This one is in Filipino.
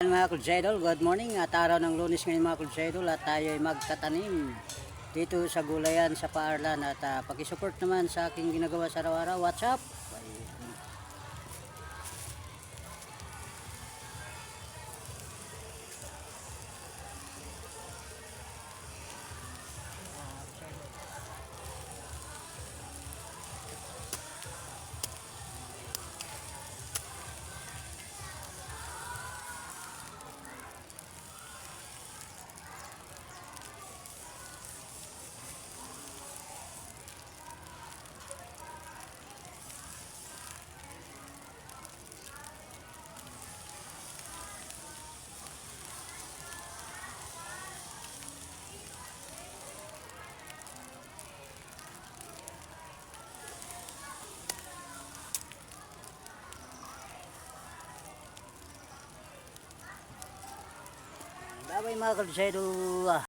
Mga Kudsedol, good morning at araw ng lunes ngayon mga Kudsedol at tayo ay magtatanim dito sa gulayan sa Paarlan at uh, pakisupport naman sa aking ginagawa sa araw-araw. What's up? Bye-bye mga Kudsedol.